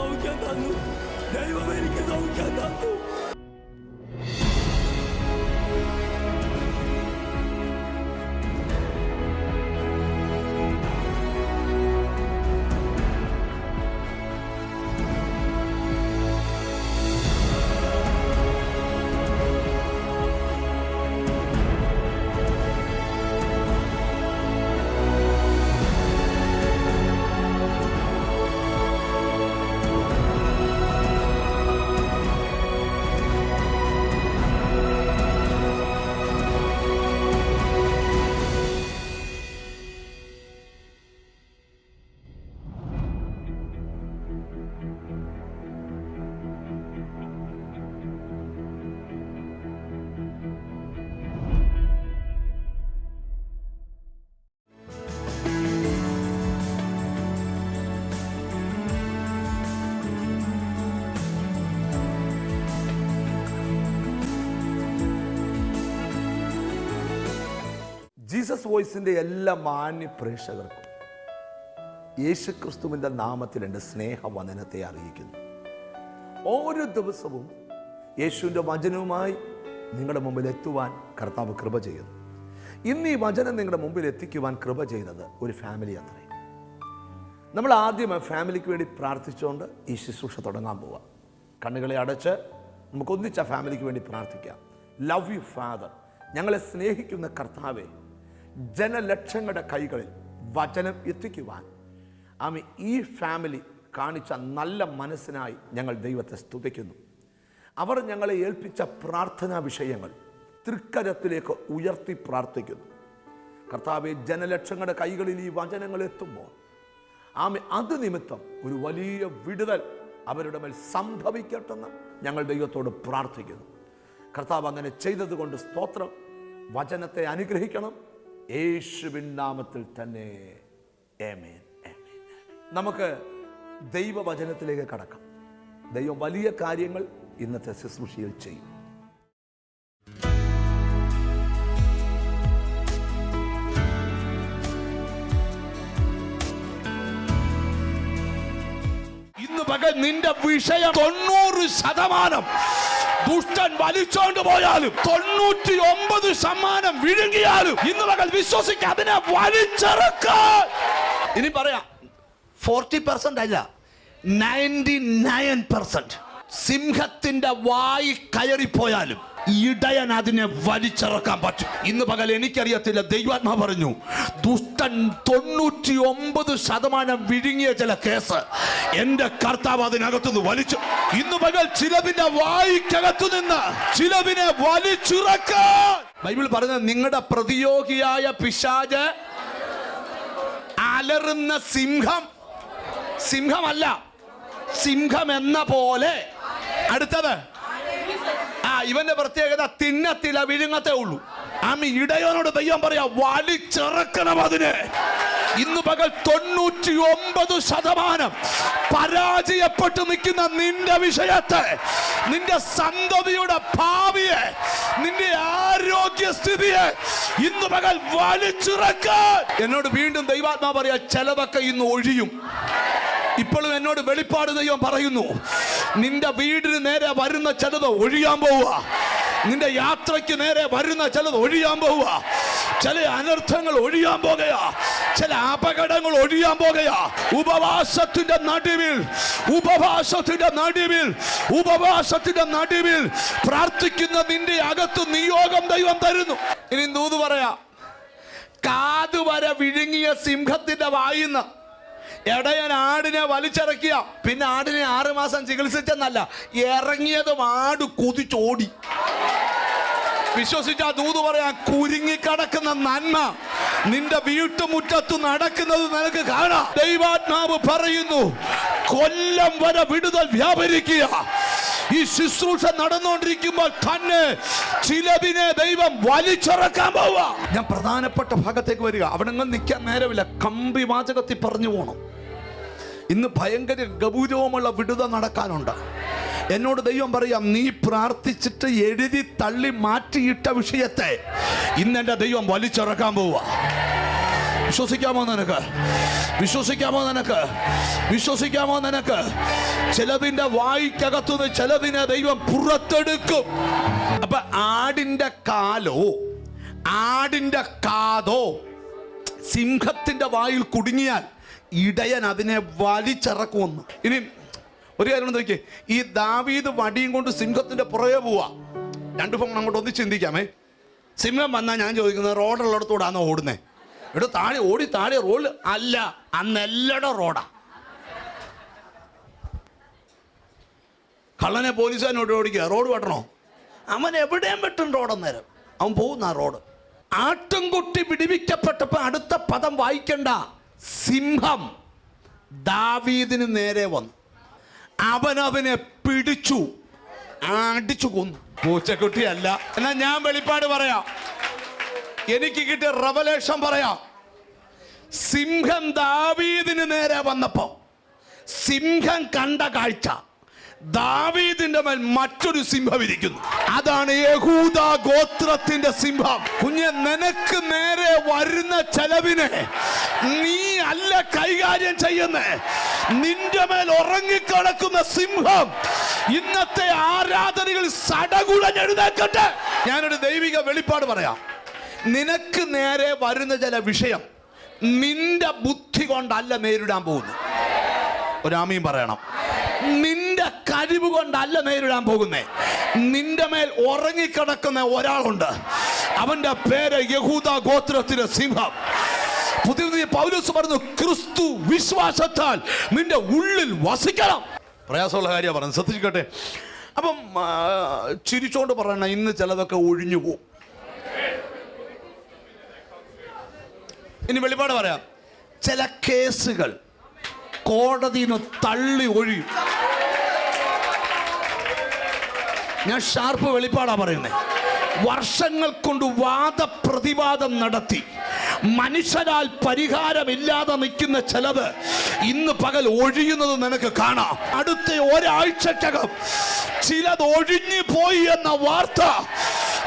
ദൈവം എനിക്ക് സൗഖ്യം തന്നു ദൈവം എനിക്ക് സൗഖ്യം തന്നു ജീസസ് വോയിസിന്റെ എല്ലാ മാന്യ പ്രേക്ഷകർക്കും യേശുക്രിസ്തുവിന്റെ നാമത്തിൽ എന്റെ സ്നേഹവന്ദനത്തെ അറിയിക്കുന്നു. ഓരോ ദിവസവും യേശുവിന്റെ വചനവുമായി നിങ്ങളുടെ മുമ്പിൽ എത്തുവാൻ കർത്താവ് കൃപ ചെയ്യുന്നു. ഇന്ന് ഈ വചനം നിങ്ങളുടെ മുമ്പിൽ എത്തിക്കുവാൻ കൃപ ചെയ്തത് ഒരു ഫാമിലി അത്രേ നമ്മൾ ആദ്യം ഫാമിലിക്ക് വേണ്ടി പ്രാർത്ഥിച്ചുകൊണ്ട് ഈ ശുശ്രൂഷ തുടങ്ങാൻ പോവാം. കണ്ണുകളെ അടച്ച് നമുക്ക് ഒന്നിച്ച് ആ ഫാമിലിക്ക് വേണ്ടി പ്രാർത്ഥിക്കാം. ലവ് യു ഫാദർ ഞങ്ങളെ സ്നേഹിക്കുന്ന കർത്താവെ ജനലക്ഷങ്ങളുടെ കൈകളിൽ വചനം എത്തിക്കുവാൻ. ആമി ഈ ഫാമിലി കാണിച്ച നല്ല മനസ്സിനായി ഞങ്ങൾ ദൈവത്തെ സ്തുതിക്കുന്നു. അവർ ഞങ്ങളെ ഏൽപ്പിച്ച പ്രാർത്ഥനാ വിഷയങ്ങൾ തൃക്കരത്തിലേക്ക് ഉയർത്തി പ്രാർത്ഥിക്കുന്നു. കർത്താവ് ജനലക്ഷങ്ങളുടെ കൈകളിൽ ഈ വചനങ്ങൾ എത്തുമ്പോൾ ആമ അത് നിമിത്തം ഒരു വലിയ വിടുതൽ അവരുടെ മേൽ സംഭവിക്കട്ടെന്ന് ഞങ്ങൾ ദൈവത്തോട് പ്രാർത്ഥിക്കുന്നു. കർത്താവ് അങ്ങനെ ചെയ്തതുകൊണ്ട് സ്തോത്രം. വചനത്തെ അനുഗ്രഹിക്കണം. യേശുവിൻ നാമത്തിൽ തന്നെ. ഏമേൻ നമുക്ക് ദൈവവചനത്തിലേക്ക് കടക്കാം. ദൈവം വലിയ കാര്യങ്ങൾ ഇന്നത്തെ ശുശ്രൂഷയിൽ ചെയ്യും. ഇന്ന് പകൽ നിന്റെ വിഷയം തൊണ്ണൂറ് ശതമാനം. ദുഷ്ടൻ വലിച്ചോണ്ട് പോയാലും തൊണ്ണൂറ്റി ഒമ്പത് ശതമാനം വിഴുങ്ങിയാലും ഇന്ന് മകൾ വിശ്വസിക്ക അതിനെ വലിച്ചെറുക്ക ഇനി പറയാം. ഫോർട്ടി പെർസെന്റ് അല്ല നയന്റി നയൻ പെർസെന്റ് സിംഹത്തിന്റെ വായി കയറിപ്പോയാലും ഇടയൻ അതിനെ വലിച്ചിറക്കാൻ പറ്റും. ഇന്ന് പകൽ എനിക്കറിയത്തില്ല ദൈവാത്മാ പറഞ്ഞു ദുഷ്ടൻ തൊണ്ണൂറ്റി ഒമ്പത് ശതമാനം വിഴുങ്ങിയ ചില കേസ് എന്റെ കർത്താവ് അതിനകത്തുനിന്ന് വലിച്ചു. ഇന്ന് പകൽ ചിലവിന്റെ വായിക്കകത്തു നിന്ന് ചിലവിനെ വലിച്ചിറക്കാൻ. ബൈബിൾ പറഞ്ഞ നിങ്ങളുടെ പ്രതിയോഗിയായ പിശാജ് അലറുന്ന സിംഹം. സിംഹമല്ല സിംഹം എന്ന പോലെ. അടുത്തത് ഇവന്റെ പ്രത്യേകത തിന്നത്തില്ല വിഴുങ്ങത്തേ ഉള്ളൂ. ആമി ഇടയോനോട് ദൈവം പറയാ വലിച്ചിറക്കണം അതിനെ. ഇന്ന് പകൽ തൊണ്ണൂറ്റി ഒമ്പത് ശതമാനം പരാജയപ്പെട്ടു നിൽക്കുന്ന നിന്റെ വിഷയത്തെ നിന്റെ സന്തതിയുടെ ഭാവിയെ നിന്റെ ആരോഗ്യസ്ഥിതിയെ ഇന്ന് പകൽ വലിച്ചിറക്കാൻ എന്നോട് വീണ്ടും ദൈവാത്മാ പറയാ ചെലവൊക്കെ ഇന്ന് ഒഴിയും. ഇപ്പോഴും എന്നോട് വെളിപ്പാട് ദൈവം പറയുന്നു. നിന്റെ വീടിന് നേരെ വരുന്ന ചിലത് ഒഴിയാൻ പോവുക. നിന്റെ യാത്രയ്ക്ക് നേരെ വരുന്ന ചിലത് ഒഴിയാൻ പോവുക. ചില അനർത്ഥങ്ങൾ ഒഴിയാൻ പോകുകയാ ചില അപകടങ്ങൾ ഒഴിയാൻ പോകുകയാ ഉപവാസത്തിന്റെ നടുവിൽ ഉപവാസത്തിന്റെ നടുവിൽ ഉപവാസത്തിന്റെ നടുവിൽ പ്രാർത്ഥിക്കുന്ന നിന്റെ അകത്ത് നിയോഗം ദൈവം തരുന്നു. ഇനി ദൂത് പറയാ. കാതുവരെ വിഴുങ്ങിയ സിംഹത്തിന്റെ വായിന്ന് ഇടയൻ ആടിനെ വലിച്ചിറക്കിയ. പിന്നെ ആടിനെ ആറുമാസം ചികിത്സിച്ചെന്നല്ല ഇറങ്ങിയതും ആട് കുതിച്ചോടി. വിശ്വസിച്ച ദൂത് പറയാൻ കുരുങ്ങിക്കടക്കുന്ന നന്മ നിന്റെ വീട്ടുമുറ്റത്ത് നടക്കുന്നത് നിനക്ക് കാണാം. ദൈവാത്മാവ് പറയുന്നു കൊല്ലം വരെ വിടുതൽ വ്യാപരിക്കുക. ഈ ശുശ്രൂഷ നടന്നുകൊണ്ടിരിക്കുമ്പോൾ തന്നെ ചിലതിനെ ദൈവം വലിച്ചിറക്കാൻ പോവുക. ഞാൻ പ്രധാനപ്പെട്ട ഭാഗത്തേക്ക് വരിക. അവിടെ നിൽക്കാൻ നേരമില്ല. കമ്പി വാചകത്തിൽ പറഞ്ഞു പോകണം ഇന്ന് ഭയങ്കര ഗൗരവമുള്ള വിടുത നടക്കാനുണ്ട്. എന്നോട് ദൈവം പറയാം നീ പ്രാർത്ഥിച്ചിട്ട് എഴുതി തള്ളി മാറ്റിയിട്ട വിഷയത്തെ ഇന്ന് എന്റെ ദൈവം വലിച്ചിറക്കാൻ പോവുക വിശ്വസിക്കാമോ നിനക്ക്? വിശ്വസിക്കാമോ നിനക്ക്? വിശ്വസിക്കാമോ നിനക്ക്? ചിലതിന്റെ വായിക്കകത്തുനിന്ന് ചിലതിനെ ദൈവം പുറത്തെടുക്കും. അപ്പൊ ആടിന്റെ കാലോ ആടിന്റെ കാതോ സിംഹത്തിന്റെ വായിൽ കുടുങ്ങിയാൽ ഇടയൻ അതിനെ വലിച്ചിറക്കുമെന്ന്. ഇനി ഒരു കാര്യം നോക്കിയേ. ഈ ദാവീദ് വടിയും കൊണ്ട് സിംഹത്തിന്റെ പുറകെ പോവാ. രണ്ടു ഫോൺ അങ്ങോട്ട് ഒന്ന് ചിന്തിക്കാമേ. സിംഹം വന്നാൽ ഞാൻ ചോദിക്കുന്നത് റോഡുള്ളിടത്തൂടാണോ ഓടുന്നേ? ഇവിടെ താഴെ ഓടി താഴെ റോഡ് അല്ല അന്നെല്ലട റോഡാ. കള്ളനെ പോലീസുകാരനോട് ഓടിക്കുക റോഡ് വെട്ടണോ? അവൻ എവിടെയും വെട്ടും റോഡന്നേരം അവൻ പോകുന്ന ആ റോഡ്. ആട്ടുംകുട്ടി വിടിവിക്കപ്പെട്ടപ്പോൾ അടുത്ത പദം വായിക്കണ്ട. സിംഹം ദാവീദിന് നേരെ വന്നു. അവൻ അവനെ പിടിച്ചു അടിച്ചു കൊന്നു. പൂച്ചക്കുട്ടിയല്ല. എന്നാ ഞാൻ വെളിപ്പാട് പറയാം. എനിക്ക് കിട്ടിയ റവലേഷൻ പറയാം. സിംഹം ദാവീദിന് നേരെ വന്നപ്പോ സിംഹം കണ്ട കാഴ്ച. ദാവീദിന്റെ മേൽ മറ്റൊരു സിംഹം ഇരിക്കുന്നു. അതാണ് യഹൂദ ഗോത്രത്തിന്റെ സിംഹം. കുഞ്ഞ് നിനക്ക് നേരെ വരുന്ന ചെലവിനെ നീ അല്ല കൈകാര്യം ചെയ്യുന്നേ. നിന്റെ മേൽ ഉറങ്ങിക്കിടക്കുന്ന സിംഹം ഇന്നത്തെ ആരാധനകൾ സടകുടഞ്ഞെഴുന്നേക്കട്ടെ ഞാനൊരു ദൈവിക വെളിപ്പാട് പറയാം. നിനക്ക് നേരെ വരുന്ന ചില വിഷയം നിന്റെ ബുദ്ധി കൊണ്ടല്ല നേരിടാൻ പോകുന്നു ഒരാമയും പറയണം. കഴിവ് കൊണ്ടല്ല നേരിടാൻ പോകുന്നേ. നിന്റെ മേൽ ഉറങ്ങിക്കിടക്കുന്ന ഒരാളുണ്ട്. അവന്റെ പേര് യഹൂദ ഗോത്രത്തിലെ സിംഹം. പുതിയ പൗലോസ് പറഞ്ഞു ക്രിസ്തു വിശ്വാസത്താൽ നിന്റെ ഉള്ളിൽ വസിക്കണം. പ്രയാസമുള്ള കാര്യമാണ് പറഞ്ഞു ശ്രദ്ധിക്കട്ടെ അപ്പം ചിരിച്ചോണ്ട് പറയണ ഇന്ന് ചിലതൊക്കെ ഒഴിഞ്ഞു പോവും ഇനി വെളിപാട് പറയാം. ചില കേസുകൾ കോടതിയിൽ തള്ളി ഒഴിയും. ഞാൻ ഷാർപ്പ് വെളിപ്പാടാ പറയുന്നത് വർഷങ്ങൾ കൊണ്ട് വാദപ്രതിവാദം നടത്തി. മനുഷ്യരാൽ പരിഹാരമില്ലാതെ നിൽക്കുന്ന ചിലത് ഇന്ന് പകൽ ഒഴിയുന്നത് നിനക്ക് കാണാം. അടുത്ത ഒരാഴ്ചക്കകം ചിലത് ഒഴിഞ്ഞു പോയി എന്ന വാർത്ത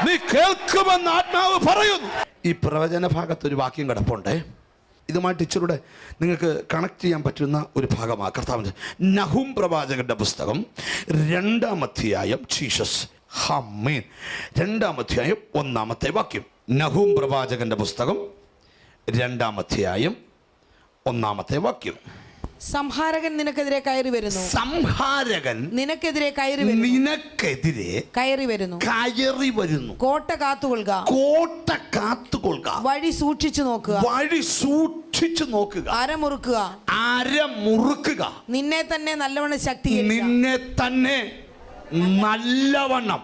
നീ കേൾക്കുമെന്ന് ആത്മാവ് പറയുന്നു. ഈ പ്രവചന ഭാഗത്തൊരു വാക്യം കിടപ്പുണ്ടേ. ഇതുമായിട്ട് ടീച്ചറുടെ നിങ്ങൾക്ക് കണക്ട് ചെയ്യാൻ പറ്റുന്ന ഒരു ഭാഗമാണ്. കർത്താവ് നഹും പ്രവാചകന്റെ പുസ്തകം രണ്ടാം അധ്യായം ജീസസ് ഹമ്മീൻ രണ്ടാം അധ്യായം ഒന്നാമത്തെ വാക്യം. നഹും പ്രവാചകന്റെ പുസ്തകം രണ്ടാം അധ്യായം ഒന്നാമത്തെ വാക്യം. സംഹാരകൻ നിനക്കെതിരെ കയറി വരുന്നു. സംഹാരകൻ നിനക്കെതിരെ കയറി വരുന്നു. നിനക്കെതിരെ കയറി വരുന്നു. കയറി വരുന്നു. കോട്ട കാത്തുകൊള്ളുക. കോട്ട കാത്തുകൊള്ളുക. വഴി സൂക്ഷിച്ചു നോക്കുക. വഴി സൂക്ഷിച്ചു നോക്കുക. അരമുറുക്കുക. അര മുറുക്കുക നിന്നെ തന്നെ നല്ലവണ്ണം ശക്തി നിന്നെ തന്നെ നല്ലവണ്ണം.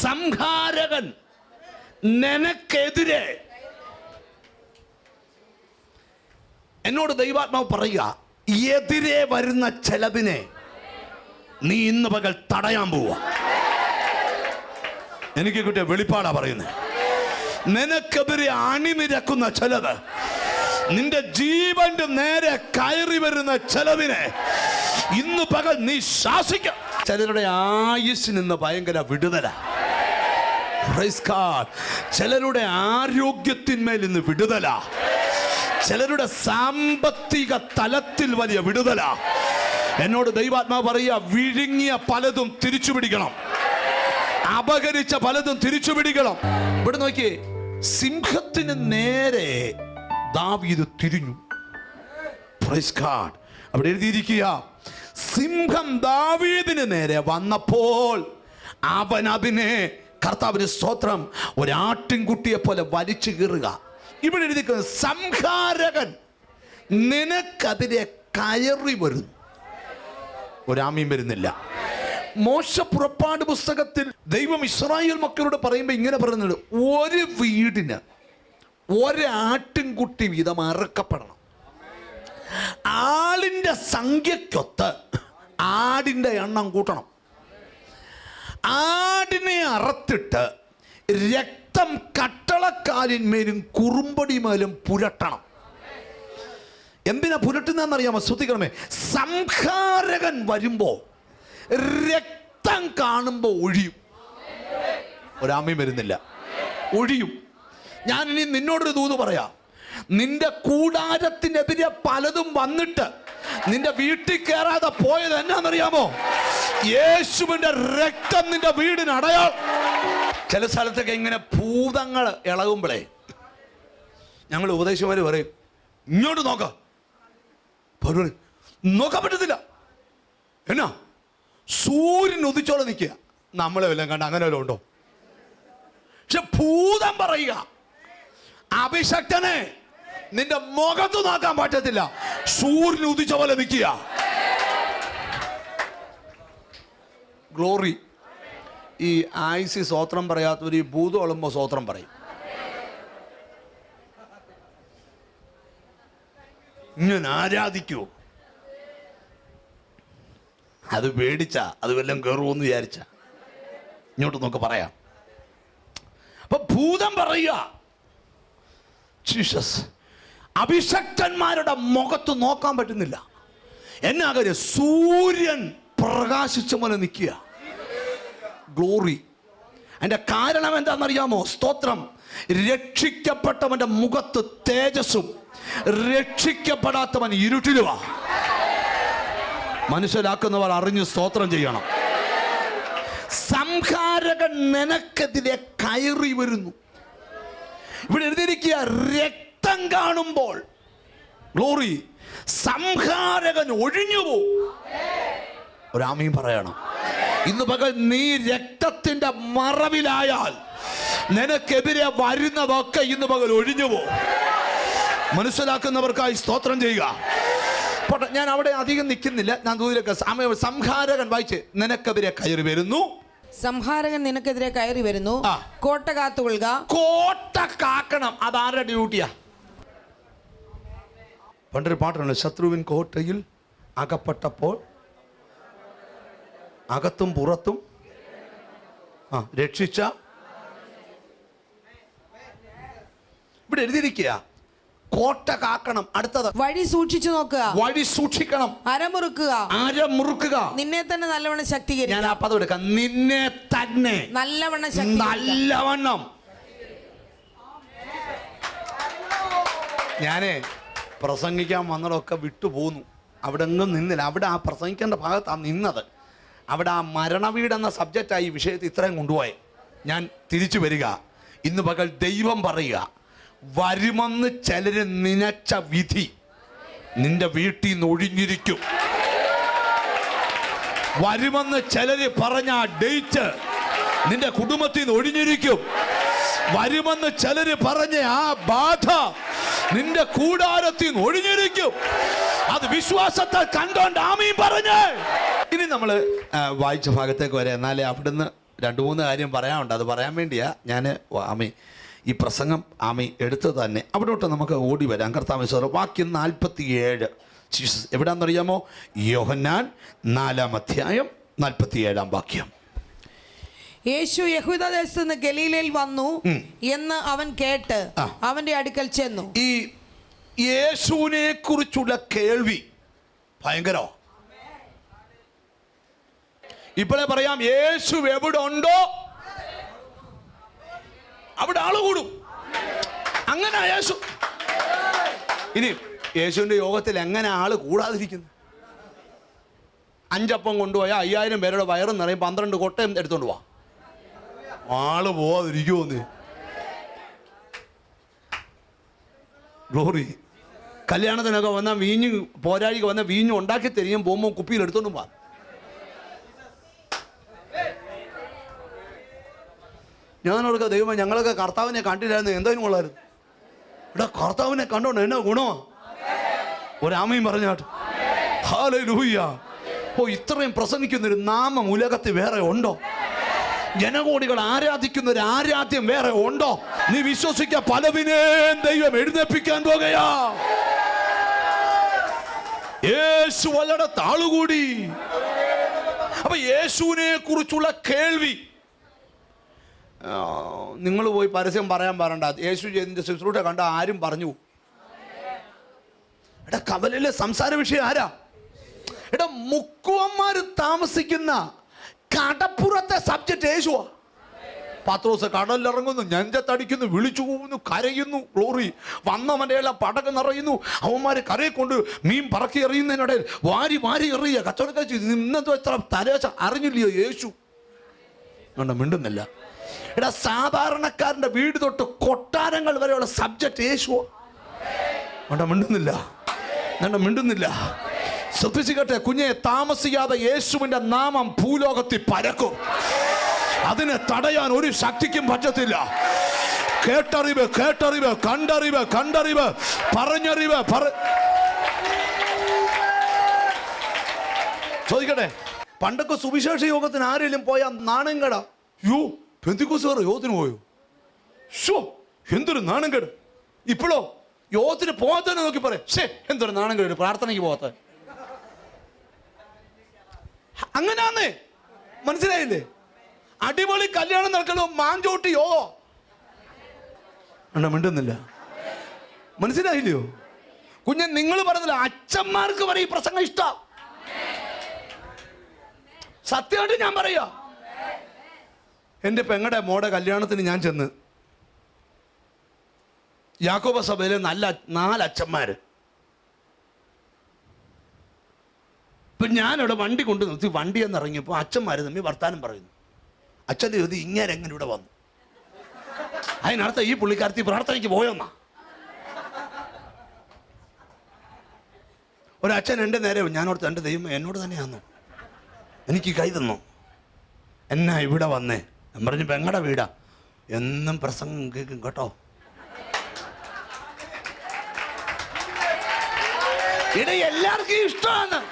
സംഹാരകൻ നിനക്കെതിരെ എന്നോട് ദൈവാത്മാവ് പറയുക എതിരെ വരുന്ന ചെലവിനെ നീ ഇന്ന് പകൽ തടയാൻ പോവുക. എനിക്ക് കിട്ടിയ വെളിപ്പാടാ പറയുന്നത് നിനക്കെതിരെ അണിനിരക്കുന്ന ചിലത് നിന്റെ ജീവന്റെ നേരെ കയറി വരുന്ന ചെലവിനെ ഇന്ന് പകൽ നീ ശാസിക്കും. ചിലരുടെ ആയുസ്സിന് ഇന്ന് ഭയങ്കര വിടുതല. ചിലരുടെ ആരോഗ്യത്തിന്മേൽ ഇന്ന് വിടുതല. ചിലരുടെ സാമ്പത്തിക തലത്തിൽ വലിയ വിടുതല. എന്നോട് ദൈവാത്മാവ് പറയുക വിഴുങ്ങിയ പലതും തിരിച്ചു പിടിക്കണം. അപകരിച്ച പലതും തിരിച്ചു പിടിക്കണം. ഇവിടെ നോക്കിയേ സിംഹത്തിന് നേരെ ദാവീദ് തിരിഞ്ഞു. അവിടെ എഴുതിയിരിക്കുക സിംഹം ദാവീദിന് നേരെ വന്നപ്പോൾ അവൻ അതിനെ കർത്താവിന് സ്തോത്രം ഒരാട്ടിൻകുട്ടിയെ പോലെ വലിച്ചു കീറുക. ഇവിടെ എഴുതിക്കുന്നത് സംഹാരകൻ. നിനക്കതിരെ കയറി വരുന്നു ഒരാമയും വരുന്നില്ല. മോശ പുറപ്പാട് പുസ്തകത്തിൽ ദൈവം ഇസ്രായേൽ മക്കളോട് പറയുമ്പോൾ ഇങ്ങനെ പറയുന്നുണ്ട് ഒരു വീടിന് ഒരാട്ടിൻകുട്ടി വീതം അറക്കപ്പെടണം. ആളിന്റെ സംഖ്യക്കൊത്ത് ആടിന്റെ എണ്ണം കൂട്ടണം. ആടിനെ അറത്തിട്ട് രക്തം കട്ടളക്കാലിന്മേലും കുറുമ്പടിമേലും പുരട്ടണം. എന്തിനാ പുരട്ടുന്നതെന്നറിയാമോ? ശ്രദ്ധിക്കണമേ. സംഹാരകൻ വരുമ്പോ രക്തം കാണുമ്പോൾ ഒഴിയും. ഒരാമയും വരുന്നില്ല. ഒഴിയും. ഞാൻ ഇനി നിന്നോടൊരു ദൂത് പറയാം. നിന്റെ കൂടാരത്തിനെതിരെ പലതും വന്നിട്ട് നിന്റെ വീട്ടിൽ കയറാതെ പോയത് എന്നാന്നറിയാമോ? യേശുവിന്റെ രക്തം നിന്റെ വീടിന് ചില സ്ഥലത്തൊക്കെ ഇങ്ങനെ ഭൂതങ്ങൾ ഇളകുമ്പോഴേ ഞങ്ങൾ ഉപദേശമാര് പറയും ഇങ്ങോട്ട് നോക്ക. നോക്കാൻ പറ്റത്തില്ല. എന്നാ? സൂര്യൻ ഉദിച്ചോളം നിൽക്കുക. നമ്മളെ വല്ലതും കണ്ട അങ്ങനെ വല്ലതും ഉണ്ടോ? പക്ഷെ ഭൂതം പറയുക അഭിഷക്തനെ നിന്റെ മുഖത്ത് നോക്കാൻ പറ്റത്തില്ല. സൂര്യൻ ഉദിച്ച പോലെ നിൽക്കുക. ഗ്ലോറി ഈ ആയിസി സ്വോത്രം പറയാത്തവർ ഈ ഭൂതം ഒളുമ്പോൾ സ്വോത്രം പറയും. ഇങ്ങനെ ആരാധിക്കൂ അത് പേടിച്ച അത് വല്ലതും കയറുമെന്ന് വിചാരിച്ച. ഇങ്ങോട്ട് നോക്ക് പറയാം. അപ്പൊ ഭൂതം പറയുക. ജീസസ് അഭിഷക്തന്മാരുടെ മുഖത്ത് നോക്കാൻ പറ്റുന്നില്ല. എന്നാ കാര്യം? സൂര്യൻ പ്രകാശിച്ച പോലെ നിൽക്കുക. ഗ്ലോറി അതിന്റെ കാരണം എന്താണെന്നറിയാമോ? സ്തോത്രം. രക്ഷിക്കപ്പെട്ടവന്റെ മുഖത്ത് തേജസ്സും രക്ഷിക്കപ്പെടാത്തവൻ ഇരുട്ടിലുവാ മനസ്സിലാക്കുന്നവർ അറിഞ്ഞ് സ്തോത്രം ചെയ്യണം. സംഹാരകൻ നിനക്കെതിരെ കയറി വരുന്നു. ഇവിടെ എഴുതിയിരിക്കുക രക്തം കാണുമ്പോൾ ഗ്ലോറി സംഹാരകൻ ഒഴിഞ്ഞു പോകും ഒരാമയും പറയണം. ഇന്ന് പകൽ നീ രക്തത്തിന്റെ മറവിലായാൽ നിനക്കെതിരെ വരുന്നതൊക്കെ ഇന്ന് പകൽ ഒഴിഞ്ഞു പോകും. മനസ്സിലാക്കുന്നവർക്കായി സ്തോത്രം ചെയ്യുക. പോട്ടെ ഞാൻ അവിടെ അധികം നിൽക്കുന്നില്ല. ഞാൻ ദൂരൊക്കെ സംഹാരകൻ വായിച്ച് നിനക്കെതിരെ കയറി വരുന്നു. സംഹാരകൻ നിനക്കെതിരെ കയറി വരുന്നു. കോട്ട കോട്ട കാത്തുകൊള്ളുക കോട്ട കാക്കണം. അതാരുടെ ഡ്യൂട്ടിയാ? പണ്ടൊരു പാട്ടുണ്ട് ശത്രുവിൻ കോട്ടയിൽ അകപ്പെട്ടപ്പോൾ അകത്തും പുറത്തും. ആ രക്ഷിച്ച. ഇവിടെ എഴുതിയിരിക്കുക. കോട്ട കാക്കണം അടുത്തത്. വഴി സൂക്ഷിച്ചു നോക്കുക. വഴി സൂക്ഷിക്കണം. അരമുറുക്കുക. അരമുറുക്കുക. നിന്നെ തന്നെ നല്ലവണ്ണം ഞാൻ ശക്തീകരിക്കുക ആ പദം എടുക്കാം. നിന്നെ തന്നെ നല്ലവണ്ണം നല്ലവണ്ണം. ഞാനേ പ്രസംഗിക്കാൻ വന്നതൊക്കെ വിട്ടുപോന്നു. അവിടെ എങ്ങും നിന്നില്ല. അവിടെ ആ പ്രസംഗിക്കേണ്ട ഭാഗത്താണ് നിന്നത്. അവിടെ ആ മരണവീടെന്ന സബ്ജക്റ്റായി ഈ വിഷയത്തിൽ ഇത്രയും കൊണ്ടുപോയി. ഞാൻ തിരിച്ചു വരിക. ഇന്ന് പകൽ ദൈവം പറയുക വരുമെന്ന് ചിലര് നിനച്ച വിധി നിന്റെ വീട്ടിൽ നിന്ന് ഒഴിഞ്ഞിരിക്കും. വരുമെന്ന് ചിലര് പറഞ്ഞ ഡേറ്റ് നിന്റെ കുടുംബത്തിൽ നിന്ന് ഒഴിഞ്ഞിരിക്കും. വരുമെന്ന് ചിലര് പറഞ്ഞ ആ ബാധ നിന്റെ കൂടാരത്തിൽ നിന്ന് ഒഴിഞ്ഞിരിക്കും. അത് വിശ്വാസത്തെ കണ്ടോണ്ട് ആമീൻ പറഞ്ഞ്. നമ്മൾ വായിച്ച ഭാഗത്തേക്ക് വരാം. എന്നാലേ അവിടുന്ന് രണ്ട് മൂന്ന് കാര്യം പറയാനുണ്ട്. അത് പറയാൻ വേണ്ടിയാ ഞാൻ ആമി ഈ പ്രസംഗം ആമി എടുത്ത് തന്നെ. അവിടോട്ട് നമുക്ക് ഓടി വരാം. കർത്താവ് വിശ്വാസം വാക്യം നാൽപ്പത്തി ഏഴ് ജീസസ് എവിടാന്നറിയാമോ? യോഹന്നാൻ നാലാം അധ്യായം നാൽപ്പത്തി ഏഴാം വാക്യം. യേശു യഹൂദദേശത്ത് നിന്ന് ഗലീലയിൽ വന്നു എന്ന് അവൻ കേട്ട്. അവന്റെ അടുക്കൽ ചെന്നു. ഈ യേശുവിനെ കുറിച്ചുള്ള കേൾവി ഭയങ്കരോ ഇപ്പോഴേ പറയാം യേശു എവിടെ ഉണ്ടോ? അവിടെ ആൾ കൂടും. അങ്ങനെ യേശു. ഇനി യേശുവിന്റെ യോഗത്തിൽ എങ്ങനെ ആൾ കൂടാതിരിക്കുന്നു? അഞ്ചപ്പം കൊണ്ടുപോയാൽ അയ്യായിരം പേരുടെ വയറും നിറയും പന്ത്രണ്ട് കൊട്ടയും എടുത്തോണ്ട് പോവാ ആൾ പോവാതിരിക്കുമോന്ന് ഗ്ലോറി. കല്യാണത്തിനൊക്കെ വന്നാൽ വീഞ്ഞ് പോരാഴിക്ക് വന്ന വീഞ്ഞ് ഉണ്ടാക്കി തരികയും പോകുമ്പോൾ കുപ്പിയിൽ എടുത്തോണ്ട് പോവാം ഞാനോടൊക്കെ ദൈവം ഞങ്ങളൊക്കെ കർത്താവിനെ കണ്ടില്ലായിരുന്നു. എന്തായാലും കൊള്ളായിരുന്നു. ഇവിടെ കർത്താവിനെ കണ്ടോണ്ട് എന്നാ ഗുണമാ? ഒരാമയും പറഞ്ഞാട്ട്. ഓ ഇത്രയും പ്രസംഗിക്കുന്ന ഒരു നാമം ഉലകത്ത് വേറെ ഉണ്ടോ? ജനകോടികൾ ആരാധിക്കുന്ന ഒരു ആരാധ്യം വേറെ ഉണ്ടോ? നീ വിശ്വസിക്ക പലവിനെ ദൈവം എഴുന്നേപ്പിക്കാൻ പോകയാ യേശു വല്ലട താളുകൂടി അപ്പൊ യേശുവിനെ കുറിച്ചുള്ള കേൾവി നിങ്ങൾ പോയി പരസ്യം പറയാൻ പറയണ്ട. യേശു ചെയ്തിന്റെ ശുശ്രൂഷ കണ്ട ആരും പറഞ്ഞു. എടാ കവലിലെ സംസാര വിഷയം ആരാ? എടാ മുക്കുവന്മാർ താമസിക്കുന്ന കടപ്പുറത്തെ സബ്ജക്റ്റ് യേശുവാ. പത്രോസ് കടലിലിറങ്ങുന്നു ഞഞ്ചത്തടിക്കുന്നു വിളിച്ചു പോകുന്നു കരയുന്നു ക്ലോറി വന്നവന്റെ എല്ലാം പടകം നിറയുന്നു. അവന്മാർ കരയെ കൊണ്ട് മീൻ പറക്കി എറിയുന്നതിനിടയിൽ വാരി വാരി എറിയുക. കച്ചവടക്കാർ നിന്നത് എത്ര തലേശ അറിഞ്ഞില്ലയോ യേശു? കണ്ട മിണ്ടുന്നില്ല. എടാ സാധാരണക്കാരന്റെ വീട് തൊട്ട് കൊട്ടാരങ്ങൾ വരെയുള്ള സബ്ജക്റ്റ് യേശു വേണ്ട മിണ്ടുന്നില്ല. വേണ്ട മിണ്ടുന്നില്ല. ശ്രദ്ധിച്ചു കേട്ടെ കുഞ്ഞെ താമസിയാതെ യേശുവിന്റെ നാമം ഭൂലോകത്തിൽ പരക്കും. അതിനെ തടയാൻ ഒരു ശക്തിക്കും പറ്റത്തില്ല. കേട്ടറിവ് കേട്ടറിവ് കണ്ടറിവ് കണ്ടറിവ് പറഞ്ഞറിവ് പറ ചോദിക്കട്ടെ പണ്ടൊക്കെ സുവിശേഷ യോഗത്തിന് ആരെങ്കിലും പോയാൽ നാണം കട യോ. പെന്തിക്കോസുകാർ യോഗത്തിന് പോയോ? ഷോ എന്തൊരു നാണം കേട് ഇപ്പോഴോ യോഗത്തിന് പോകാത്തന്നെ നോക്കി പറയാം. ഷേ എന്തൊരു നാണം കേട് പ്രാർത്ഥനയ്ക്ക് പോകാത്ത അങ്ങനാന്നേ. മനസ്സിലായില്ലേ? അടിപൊളി കല്യാണം നടക്കണോ മാഞ്ചോട്ടി യോഗോ അണ്ണ മിണ്ടുന്നില്ല. മനസ്സിലായില്ലയോ? കുഞ്ഞൻ നിങ്ങൾ പറഞ്ഞില്ല അച്ഛന്മാർക്ക് വരെ ഈ പ്രസംഗം ഇഷ്ടം? സത്യമായിട്ട് ഞാൻ പറയാ. എന്റെ പെങ്ങളുടെ മോടെ കല്യാണത്തിന് ഞാൻ ചെന്ന് യാക്കോബ സഭയിലെ നല്ല നാല് അച്ഛന്മാർ ഇപ്പൊ ഞാനവിടെ വണ്ടി കൊണ്ട് നിർത്തി വണ്ടി എന്ന് ഇറങ്ങിയപ്പോൾ അച്ഛന്മാർ തമ്മിൽ വർത്താനം പറയുന്നു. അച്ഛന്റെ ചോദ്യം ഇങ്ങനെ എങ്ങനെ ഇവിടെ വന്നു? അതിനർത്ഥം ഈ പുള്ളിക്കാരത്തി പ്രാർത്ഥനയ്ക്ക് പോയെന്നാ. ഒരച്ഛൻ എന്റെ നേരെ ഞാനോടത്ത് എന്റെ ദൈവം എന്നോട് തന്നെയാന്നു? എനിക്ക് കൈ തന്നു? എന്നാ ഇവിടെ വന്നേ? ഞാൻ പറഞ്ഞു പെങ്ങടെ വീടാ? എന്നും പ്രസംഗം കേൾക്കും കേട്ടോ. ഇട എല്ലാവർക്കും ഇഷ്ടമാണ്.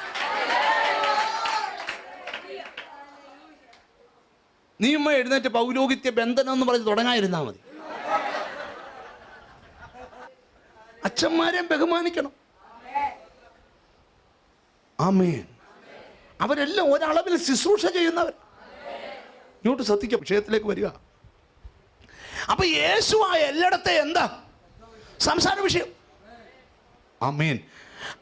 നീ ഉമ്മ എഴുന്നേറ്റ് പൗരോഹിത്യ ബന്ധനം എന്ന് പറഞ്ഞ് തുടങ്ങാതിരുന്നാ മതി. അച്ഛന്മാരെയും ബഹുമാനിക്കണം. ആമേൻ. അവരെല്ലാം ഒരളവിൽ ശുശ്രൂഷ ചെയ്യുന്നവർ ഇങ്ങോട്ട് ശ്രദ്ധിക്കുക വിഷയത്തിലേക്ക് വരിക. അപ്പൊ യേശു ആ എല്ലായിടത്തെ എന്താ? സംസാര വിഷയം. അമീൻ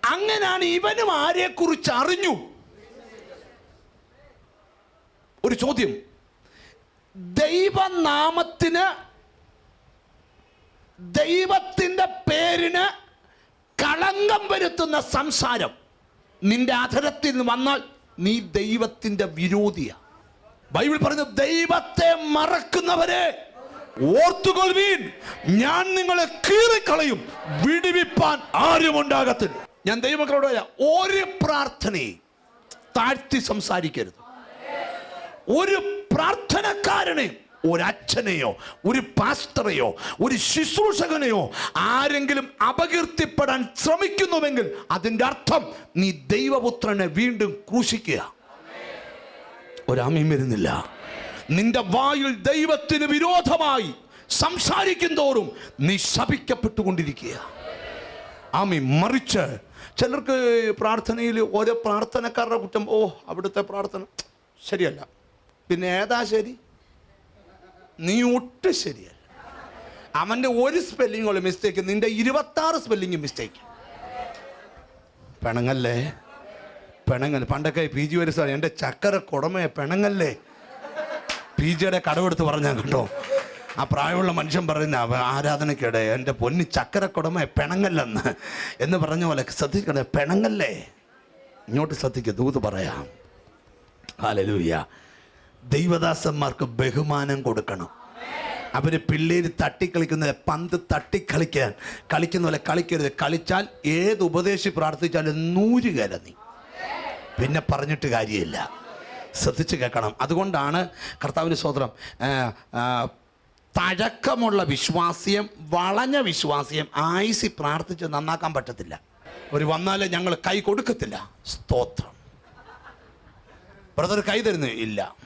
അങ്ങനാണ് ഇവനും ആരെക്കുറിച്ച് അറിഞ്ഞു? ഒരു ചോദ്യം. ദൈവനാമത്തിന് ദൈവത്തിന്റെ പേരിന് കളങ്കം വരുത്തുന്ന സംസാരം നിന്റെ അധരത്തിൽ നിന്ന് വന്നാൽ നീ ദൈവത്തിന്റെ വിരോധിയാ. ബൈബിൾ പറയുന്നത് ദൈവത്തെ മറക്കുന്നവരെ ഓർത്തുകൊള്ളുവീൻ. ഞാൻ നിങ്ങളെ കീറിക്കളയും വിടിവിപ്പാൻ ആരും ഉണ്ടാകത്തില്ല ഞാൻ ദൈവമക്കളോട് പറയാം ഒരു പ്രാർത്ഥനയും താഴ്ത്തി സംസാരിക്കരുത്. ഒരു പ്രാർത്ഥനക്കാരനെയും ഒരച്ഛനെയോ ഒരു പാസ്റ്ററെയോ ഒരു ശുശ്രൂഷകനെയോ ആരെങ്കിലും അപകീർത്തിപ്പെടാൻ ശ്രമിക്കുന്നുവെങ്കിൽ അതിന്റെ അർത്ഥം നീ ദൈവപുത്രനെ വീണ്ടും ക്രൂശിക്കുക. ഒരാമയും വരുന്നില്ല. നിന്റെ വായിൽ ദൈവത്തിന് വിരോധമായി സംസാരിക്കും തോറും നീ ശപിക്കപ്പെട്ടുകൊണ്ടിരിക്കുക ആമി മറിച്ച് ചിലർക്ക് പ്രാർത്ഥനയിൽ ഓരോ പ്രാർത്ഥനക്കാരുടെ കുറ്റം ഓ അവിടുത്തെ പ്രാർത്ഥന ശരിയല്ല. പിന്നെ ഏതാ ശരി? നീ ഒട്ടും ശരിയല്ല. അവന്റെ ഒരു സ്പെല്ലിങ്ങുള്ള മിസ്റ്റേക്ക് നിന്റെ ഇരുപത്താറ് സ്പെല്ലിങ് മിസ്റ്റേക്ക് പിണങ്ങല്ലേ? പിണങ്ങൽ പണ്ടൊക്കെ പി ജി വരെ സാർ എന്റെ ചക്കര കുടമയെ പിണങ്ങല്ലേ? പി ജിയുടെ കടവെടുത്ത് പറഞ്ഞാൽ കേട്ടോ. ആ പ്രായമുള്ള മനുഷ്യൻ പറയുന്ന ആരാധനയ്ക്കിടെ എന്റെ പൊന്നി ചക്കര കുടമയെ പിണങ്ങല്ലെന്ന്. എന്ന് പറഞ്ഞ പോലെ ശ്രദ്ധിക്കണേ പിണങ്ങല്ലേ? ഇങ്ങോട്ട് ശ്രദ്ധിക്കുക ദൂത് പറയാം. ഹാലലൂയ്യ ദൈവദാസന്മാർക്ക് ബഹുമാനം കൊടുക്കണം. അവർ പിള്ളേര് തട്ടിക്കളിക്കുന്നത് പന്ത് തട്ടിക്കളിക്കാൻ കളിക്കുന്ന പോലെ കളിക്കരുത്. കളിച്ചാൽ ഏത് ഉപദേശി പ്രാർത്ഥിച്ചാലും നൂറ് കര നീ. പിന്നെ പറഞ്ഞിട്ട് കാര്യമില്ല. ശ്രദ്ധിച്ച് കേൾക്കണം. അതുകൊണ്ടാണ് കർത്താവിന് സ്വതന്ത്രം തഴക്കമുള്ള വിശ്വാസ്യം വളഞ്ഞ വിശ്വാസ്യം ആയിസി പ്രാർത്ഥിച്ച് നന്നാക്കാൻ പറ്റത്തില്ല. ഒരു വന്നാലേ ഞങ്ങൾ കൈ കൊടുക്കത്തില്ല. സ്തോത്രം. ബ്രദർ കൈ തരുന്നു ഇല്ല.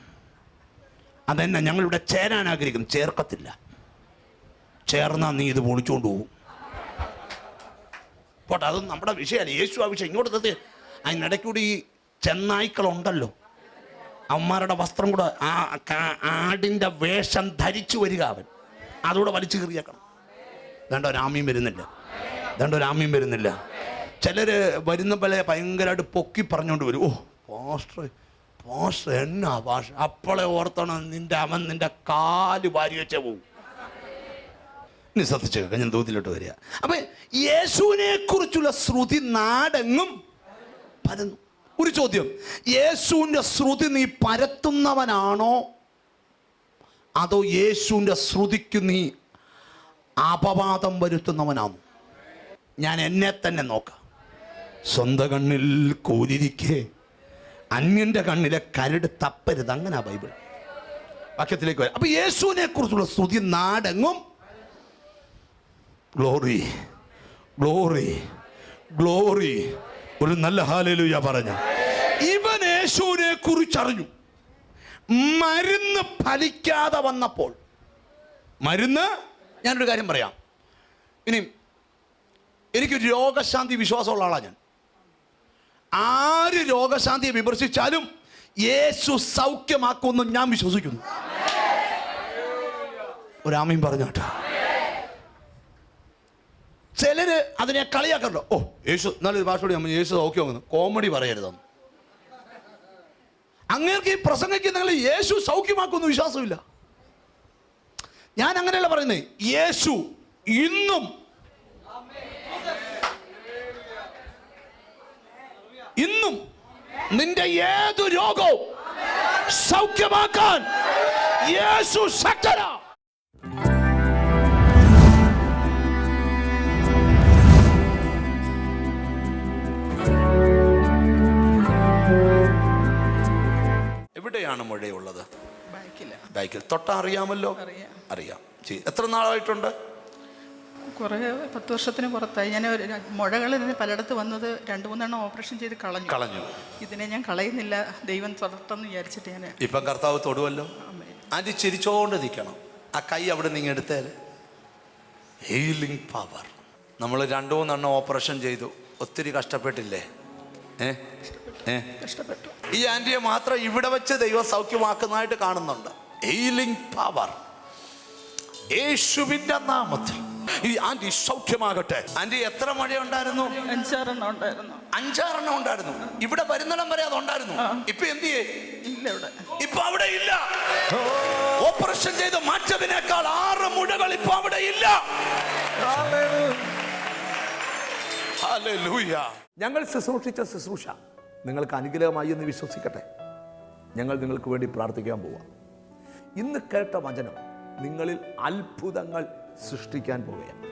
അതെന്നെ ഞങ്ങളിവിടെ ചേരാൻ ആഗ്രഹിക്കുന്നു. ചേർക്കത്തില്ല. ചേർന്നാൽ നീ ഇത് പൊളിച്ചുകൊണ്ട് പോകും പോട്ടെ അത് നമ്മുടെ വിഷയമല്ല. യേശു ആ വിഷയം ഇങ്ങോട്ട് തത്തി അതിനിടയ്ക്കൂടി ഈ ചെന്നായ്ക്കളുണ്ടല്ലോ. അവന്മാരുടെ വസ്ത്രം കൂടെ ആ ആടിന്റെ വേഷം ധരിച്ചു വരിക അവൻ. അതുകൂടെ വലിച്ചു കീറിയേക്കണം. വേണ്ട ഒരാമ്യം വരുന്നില്ല. വേണ്ട ഒരാമ്യം വരുന്നില്ല. ചിലർ വരുന്ന പോലെ ഭയങ്കരമായിട്ട് പൊക്കി പറഞ്ഞുകൊണ്ട് വരും. ഓ പോസ്റ്റർ പോസ്റ്റർ എന്നാ ഭാഷ അപ്പോളെ ഓർത്തണം നിന്റെ അവൻ നിന്റെ കാൽ വാരി വെച്ച പോവും. നീ ശ്രദ്ധിച്ചു ഞാൻ തോതിലോട്ട് വരിക. അപ്പൊ യേശുവിനെ കുറിച്ചുള്ള ശ്രുതി നാടെങ്ങും പരന്നു. ഒരു ചോദ്യം. യേശുവിന്റെ ശ്രുതി നീ പരത്തുന്നവനാണോ? അതോ യേശുവിന്റെ ശ്രുതിക്ക് നീ അപവാദം വരുത്തുന്നവനാണോ? ഞാൻ എന്നെ തന്നെ നോക്കാം. സ്വന്തം കണ്ണിൽ കൂലിരിക്കെ അന്യന്റെ കണ്ണിലെ കരട് തപ്പരുത്. അങ്ങനെ ആ ബൈബിൾ. വാക്യത്തിലേക്ക് വരാം. അപ്പൊ യേശുവിനെ കുറിച്ചുള്ള ശ്രുതി നാടെങ്ങും? Glory glory glory. ഒരു നല്ല ഹാലലുയ പറഞ്ഞു. ഇവൻ യേശുവിനെ കുറിച്ചറിഞ്ഞു. മരുന്ന് ഫലിക്കാതെ വന്നപ്പോൾ. മരുന്ന്? ഞാനൊരു കാര്യം പറയാം. ഇനി എനിക്ക് രോഗശാന്തി വിശ്വാസമുള്ള ആളാണ് ഞാൻ. ആര് രോഗശാന്തിയെ വിമർശിച്ചാലും യേശു സൗഖ്യമാക്കുമെന്ന് ഞാൻ വിശ്വസിക്കുന്നു. ഒരാമയും പറഞ്ഞാട്ടോ ചിലര് അതിനെ കളിയാക്കണ്ടോ? ഓ യേശു നല്ലൊരു ഭാഷയോട് നമ്മൾ യേശു സൗഖ്യമാകുന്നു കോമഡി പറയരുതെന്ന്. അങ്ങേർക്ക് ഈ പ്രസംഗിക്ക് നിങ്ങൾ യേശു സൗഖ്യമാക്കുമെന്ന് വിശ്വാസമില്ല. ഞാൻ അങ്ങനെയല്ല പറയുന്നത് യേശു ഇന്നും ഇന്നും നിന്റെ ഏതു രോഗവും സൗഖ്യമാക്കാൻ യേശു ശക്തനാ എവിടെയാണ് മഴയുള്ളത്? ബാക്കിൽ. തൊട്ടാ അറിയാമല്ലോ? അറിയാം. എത്ര നാളായിട്ടുണ്ട്? കുറേ പത്ത് വർഷത്തിന് പുറത്തായി. ഞാൻ മുഴകൾ ഇതിന് പലയിടത്ത് വന്നത് രണ്ട് മൂന്നെണ്ണം ഓപ്പറേഷൻ ചെയ്ത് കളഞ്ഞു. കളഞ്ഞു. ഇതിനെ ഞാൻ കളയുന്നില്ല. ദൈവം തുടർത്തെന്ന് വിചാരിച്ചിട്ട് ഞാൻ ഇപ്പം കർത്താവ് തൊടുവല്ലോ. ആന്റി ചിരിച്ചോണ്ട് നിൽക്കണം ആ കൈ അവിടെ നിങ്ങൾ എടുത്തേര്. ഹീലിംഗ് പവർ നമ്മൾ രണ്ടു മൂന്നെണ്ണം ഓപ്പറേഷൻ ചെയ്തു. ഒത്തിരി കഷ്ടപ്പെട്ടില്ലേ? ഏ? ഏ കഷ്ടപ്പെട്ടു. ഈ ആന്റിയെ മാത്രം ഇവിടെ വെച്ച് ദൈവം സൗഖ്യമാക്കുന്നതായിട്ട് കാണുന്നുണ്ട്. ഹീലിംഗ് പവർ യേശുവിന്റെ നാമത്തിൽ. ഈ ആന്റി സൗഖ്യമാകട്ടെ. ആന്റി എത്ര മഴയുണ്ടായിരുന്നു? അഞ്ചാറെണ്ണം ഉണ്ടായിരുന്നു. അഞ്ചാറെണ്ണം ഉണ്ടായിരുന്നു. ഇവിടെ വരുന്നിടം വരെ അത് ഉണ്ടായിരുന്നു ഇപ്പൊ എന്ത് ഇല്ല ഇവിടെ. ഇപ്പൊ അവിടെ ഇല്ല. ഓപ്പറേഷൻ ചെയ്ത് മാറ്റതിനേക്കാൾ ആറ് മുഴകൾ ഇപ്പൊ അവിടെ ഇല്ല. ഞങ്ങൾ ശുശ്രൂഷിച്ച ശുശ്രൂഷ. നിങ്ങൾക്ക് അനുഗ്രഹമായി എന്ന് വിശ്വസിക്കട്ടെ. ഞങ്ങൾ നിങ്ങൾക്ക് വേണ്ടി പ്രാർത്ഥിക്കാൻ പോവാം. ഇന്ന് കേട്ട വചനം നിങ്ങളിൽ അത്ഭുതങ്ങൾ സൃഷ്ടിക്കാൻ പോവുകയാണ്.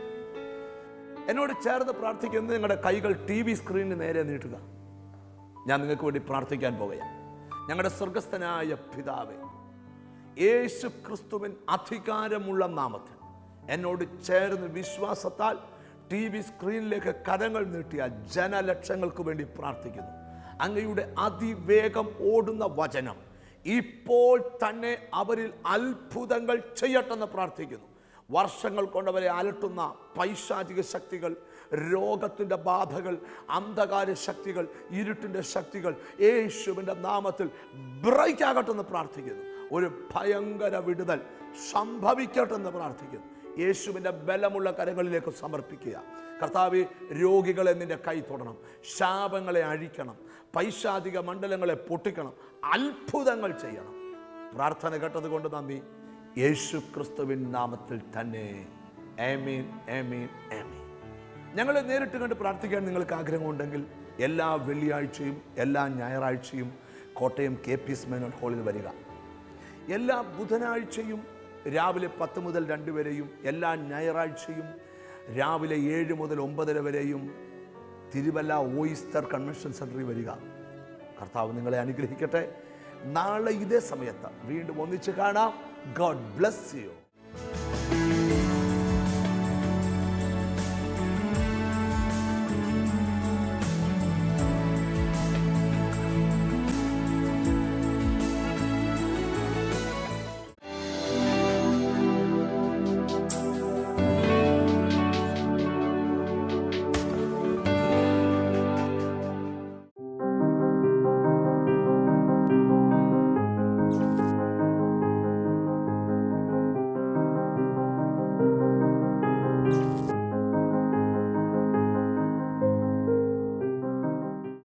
എന്നോട് ചേർന്ന് പ്രാർത്ഥിക്കുന്നത് നിങ്ങളുടെ കൈകൾ ടി വി സ്ക്രീനിന് നേരെ നീട്ടുക. ഞാൻ നിങ്ങൾക്ക് വേണ്ടി പ്രാർത്ഥിക്കാൻ പോവുകയാണ്. ഞങ്ങളുടെ സ്വർഗസ്ഥനായ പിതാവേ യേശു ക്രിസ്തുവിൻ അധികാരമുള്ള നാമത്തിൽ എന്നോട് ചേർന്ന് വിശ്വാസത്താൽ ടി വി സ്ക്രീനിലേക്ക് കരങ്ങൾ നീട്ടിയ ജനലക്ഷങ്ങൾക്ക് വേണ്ടി പ്രാർത്ഥിക്കുന്നു. അങ്ങയുടെ അതിവേഗം ഓടുന്ന വചനം. ഇപ്പോൾ തന്നെ അവരിൽ അത്ഭുതങ്ങൾ ചെയ്യട്ടെന്ന് പ്രാർത്ഥിക്കുന്നു. വർഷങ്ങൾ കൊണ്ടവരെ അലട്ടുന്ന പൈശാചിക ശക്തികൾ രോഗത്തിന്റെ ബാധകൾ അന്ധകാര ശക്തികൾ ഇരുട്ടിന്റെ ശക്തികൾ യേശുവിന്റെ നാമത്തിൽ ബ്രേക്ക് എന്ന് പ്രാർത്ഥിക്കുന്നു. ഒരു ഭയങ്കര വിടുതൽ സംഭവിക്കട്ടെ എന്ന് പ്രാർത്ഥിക്കുന്നു. യേശുവിന്റെ ബലമുള്ള കരങ്ങളിലേക്ക് സമർപ്പിക്കുക. കർത്താവ് രോഗികളെ നിന്റെ കൈ തൊടണം. ശാപങ്ങളെ അഴിക്കണം. പൈശാചിക മണ്ഡലങ്ങളെ പൊട്ടിക്കണം അത്ഭുതങ്ങൾ ചെയ്യണം. പ്രാർത്ഥന കേട്ടത് കൊണ്ട് നന്ദി. യേശു ക്രിസ്തുവിൻ നാമത്തിൽ തന്നെ. ആമീൻ ആമീൻ ആമീൻ. ഞങ്ങളെ നേരിട്ട് കണ്ട് പ്രാർത്ഥിക്കാൻ നിങ്ങൾക്ക് ആഗ്രഹമുണ്ടെങ്കിൽ എല്ലാ വെള്ളിയാഴ്ചയും എല്ലാ ഞായറാഴ്ചയും Kottayam K P S Menon ഹാളിൽ വരിക. എല്ലാ ബുധനാഴ്ചയും രാവിലെ പത്ത് മുതൽ രണ്ട് വരെയും എല്ലാ ഞായറാഴ്ചയും രാവിലെ ഏഴ് മുതൽ ഒമ്പതര വരെയും തിരുവല്ല ഓയിസ്റ്റർ കൺവെൻഷൻ സെന്ററിൽ വരിക. കർത്താവ് നിങ്ങളെ അനുഗ്രഹിക്കട്ടെ. നാളെ ഇതേ സമയത്ത് വീണ്ടും ഒന്നിച്ച് കാണാം. God bless you